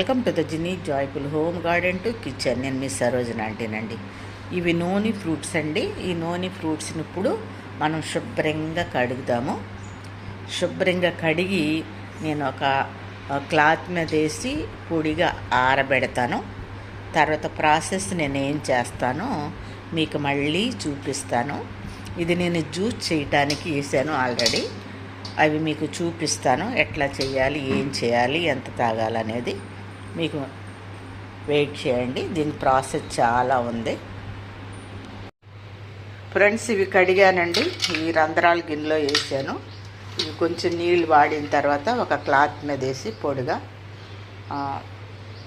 Welcome to the Jini joyful home garden to kitchen. నేను మీ సరోజన అంటేనండి ఇవి నూనె ఫ్రూట్స్ అండి. ఈ నూనె ఫ్రూట్స్ని ఇప్పుడు మనం శుభ్రంగా కడుగుదాము. శుభ్రంగా కడిగి నేను ఒక క్లాత్ మీద వేసి పొడిగా ఆరబెడతాను. తర్వాత ప్రాసెస్ నేను ఏం చేస్తానో మీకు మళ్ళీ చూపిస్తాను. ఇది నేను జ్యూస్ చేయటానికి వేసాను ఆల్రెడీ. అవి మీకు చూపిస్తాను. ఎట్లా చేయాలి ఏం చేయాలి ఎంత తాగాలనేది. మీకు వెయిట్ చేయండి. దీని ప్రాసెస్ చాలా ఉంది. ఫ్రెండ్స్ ఇవి కడిగానండి. ఈ రంధ్రాలు గిన్నెలో వేసాను. ఇవి కొంచెం నీళ్ళు వాడిన తర్వాత ఒక క్లాత్ మీద వేసి పొడిగా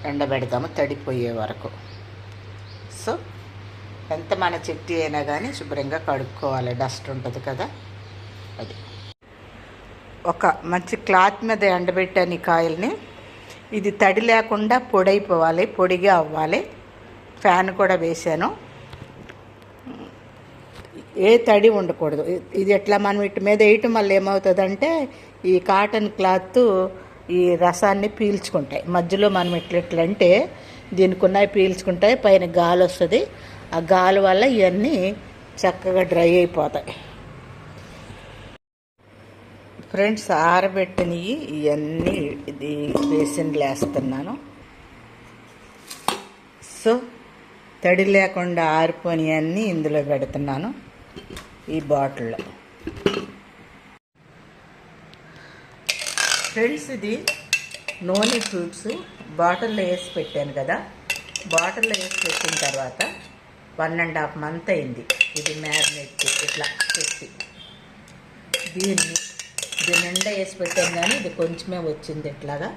ఎండబెడతాము తడిపోయే వరకు. సో ఎంత మన చెట్టి అయినా కానీ శుభ్రంగా కడుక్కోవాలి. డస్ట్ ఉంటుంది కదా. అది. ఒక మంచి క్లాత్ మీద ఎండబెట్టాను ఈ కాయల్ని. ఇది తడి లేకుండా పొడైపోవాలి పొడిగా అవ్వాలి. ఫ్యాన్ కూడా వేసాను ఏ తడి ఉండకూడదు. ఇది ఎట్లా మనం ఇటు మీద వేయటం వల్ల ఏమవుతుందంటే ఈ కాటన్ క్లాత్ ఈ రసాన్ని పీల్చుకుంటాయి. మధ్యలో మనం ఇట్లా ఇట్లా అంటే దీనికి ఉన్నాయి పీల్చుకుంటాయి పైన గాలి వస్తుంది ఆ గాలి వల్ల ఇవన్నీ చక్కగా డ్రై అయిపోతాయి. ఫ్రెండ్స్ ఆరబెట్టినవి ఇవన్నీ ఇది బేసిన్లు వేస్తున్నాను సో తడి లేకుండా ఆరిపోయినవన్నీ ఇందులో పెడుతున్నాను ఈ బాటిల్లో. ఫ్రెండ్స్ ఇది నూనె ఫ్రూట్స్ బాటిల్లో వేసి పెట్టాను కదా. బాటిల్లో వేసి పెట్టిన తర్వాత వన్ అండ్ హాఫ్ మంత్ అయింది. ఇది మ్యారినేట్ ఇట్లా పెట్టి. దీన్ని దీని నిండా వేసి పెట్టాను కానీ ఇది కొంచెమే వచ్చింది ఇట్లాగా.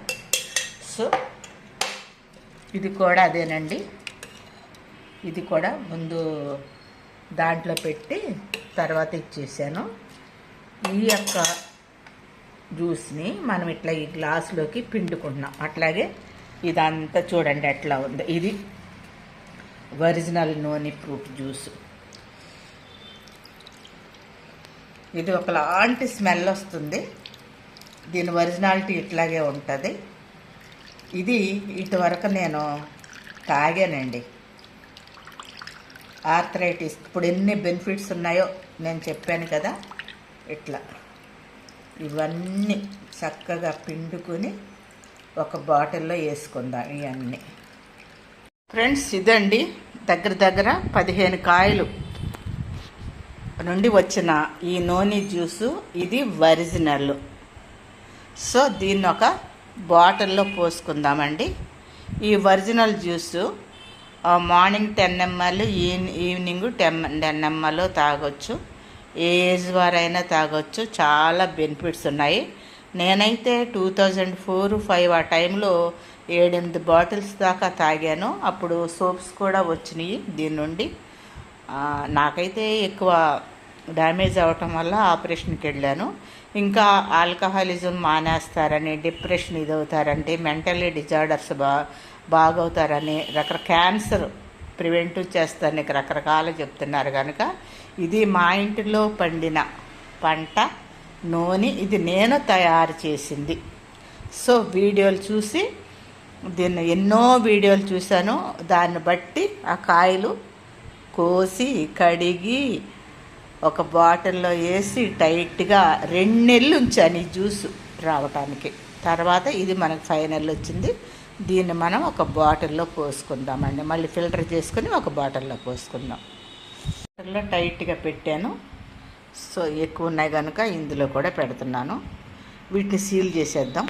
సో ఇది కూడా అదేనండి. ఇది కూడా ముందు దాంట్లో పెట్టి తర్వాత ఇచ్చేసాను. ఈ యొక్క జ్యూస్ని మనం ఇట్లా ఈ గ్లాసులోకి పిండుకుంటున్నాం. అట్లాగే ఇదంతా చూడండి ఎట్లా ఉంది. ఇది ఒరిజినల్ నూనె ఫ్రూట్ జ్యూస్. ఇది ఒకలాంటి స్మెల్ వస్తుంది. దీని ఒరిజినాలిటీ ఇట్లాగే ఉంటుంది. ఇది ఇటువరకు నేను తాగానండి. ఆర్థరైటిస్ ఇప్పుడు ఎన్ని బెనిఫిట్స్ ఉన్నాయో నేను చెప్పాను కదా? ఇట్లా. ఇవన్నీ చక్కగా పిండుకొని ఒక బాటిల్లో వేసుకుందాం ఇవన్నీ ఫ్రెండ్స్ ఇదండి. దగ్గర దగ్గర పదిహేను కాయలు. నుండి వచ్చిన ఈ నూనె జ్యూసు ఇది ఒరిజినల్. సో దీన్ని ఒక బాటిల్లో పోసుకుందామండి. ఈ original juice morning ten ml evening ten ten ml తాగొచ్చు. ఏ ఏజ్ వారైనా తాగొచ్చు. చాలా బెనిఫిట్స్ ఉన్నాయి. నేనైతే టూ థౌజండ్ ఫోర్ ఫైవ్ ఆ టైంలో ఏడెనిమిది బాటిల్స్ దాకా తాగాను. అప్పుడు సోప్స్ కూడా వచ్చినాయి దీని నుండి. నాకైతే ఎక్కువ డ్యామేజ్ అవ్వటం వల్ల ఆపరేషన్కి వెళ్ళాను ఇంకా ఆల్కహాలిజం మానేస్తారని డిప్రెషన్ ఇదవుతారంటే మెంటల్లీ డిజార్డర్స్ బా బాగవుతారని రకర క్యాన్సర్ ప్రివెంట్ చేస్తారని రకరకాలు చెప్తున్నారు కనుక ఇది మా ఇంటిలో పండిన పంట నూనె ఇది నేను తయారు చేసింది. సో వీడియోలు చూసి దీన్ని ఎన్నో వీడియోలు చూశాను. దాన్ని బట్టి ఆ కాయలు కోసి కడిగి ఒక బాటిల్లో వేసి టైట్గా రెండు నెలలు ఉంచాను ఈ జ్యూస్ రావటానికి. తర్వాత ఇది మనకు ఫైనల్ వచ్చింది. దీన్ని మనం ఒక బాటిల్లో పోసుకుందామండి. మళ్ళీ ఫిల్టర్ చేసుకుని ఒక బాటిల్లో పోసుకుందాం. బాటిల్లో టైట్గా పెట్టాను. సో ఎక్కువ ఉన్నాయి కనుక ఇందులో కూడా పెడుతున్నాను. వీటిని సీల్ చేసేద్దాం.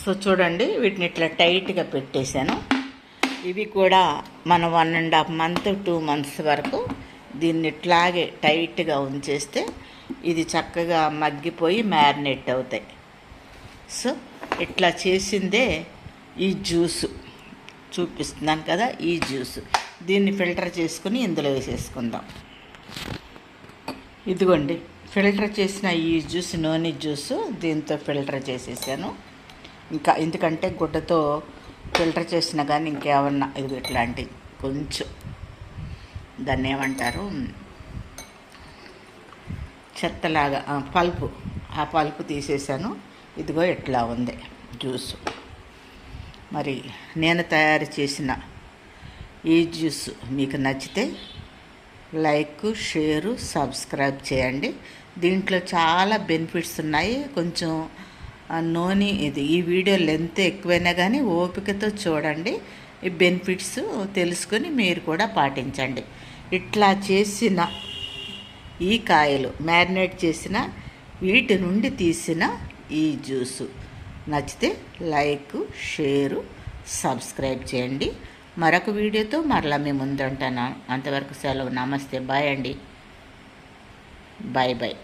సో చూడండి వీటిని ఇట్లా టైట్గా పెట్టేశాను. ఇవి కూడా మన one and half month two months వరకు దీన్ని ఇట్లాగే టైట్గా ఉంచేస్తే ఇది చక్కగా మగ్గిపోయి మ్యారినేట్ అవుతాయి. సో ఇట్లా చేసిందే ఈ జ్యూసు. చూపిస్తున్నాను కదా ఈ జ్యూస్. దీన్ని ఫిల్టర్ చేసుకుని ఇందులో వేసేసుకుందాం. ఇదిగోండి ఫిల్టర్ చేసిన ఈ జ్యూస్ నూనె జ్యూస్ దీంతో ఫిల్టర్ చేసేసాను. ఇంకా ఎందుకంటే గుడ్డతో ఫిల్టర్ చేసినా కానీ ఇంకేమన్నా ఇది ఇట్లాంటి కొంచెం దాన్ని ఏమంటారు? చెత్తలాగా పల్పు. ఆ పల్పు తీసేసాను. ఇదిగో ఇట్లా ఉంది జ్యూస్. మరి నేను తయారు చేసిన ఈ జ్యూస్ మీకు నచ్చితే లైక్ షేరు సబ్స్క్రైబ్ చేయండి. దీంట్లో చాలా బెనిఫిట్స్ ఉన్నాయి. కొంచెం నోని ఇది ఈ వీడియో లెంత్ ఎక్కువైనా కానీ ఓపికతో చూడండి. ఈ బెనిఫిట్స్ తెలుసుకొని మీరు కూడా పాటించండి. ఇట్లా చేసిన ఈ కాయలు మ్యారినేట్ చేసిన వీటి నుండి తీసిన ఈ జ్యూసు. నచ్చితే లైక్ షేరు సబ్స్క్రైబ్ చేయండి. మరొక వీడియోతో మరలా మీ ముందు ఉంటాను అంతవరకు సెలవు. నమస్తే. బాయ్ అండి. Bye bye.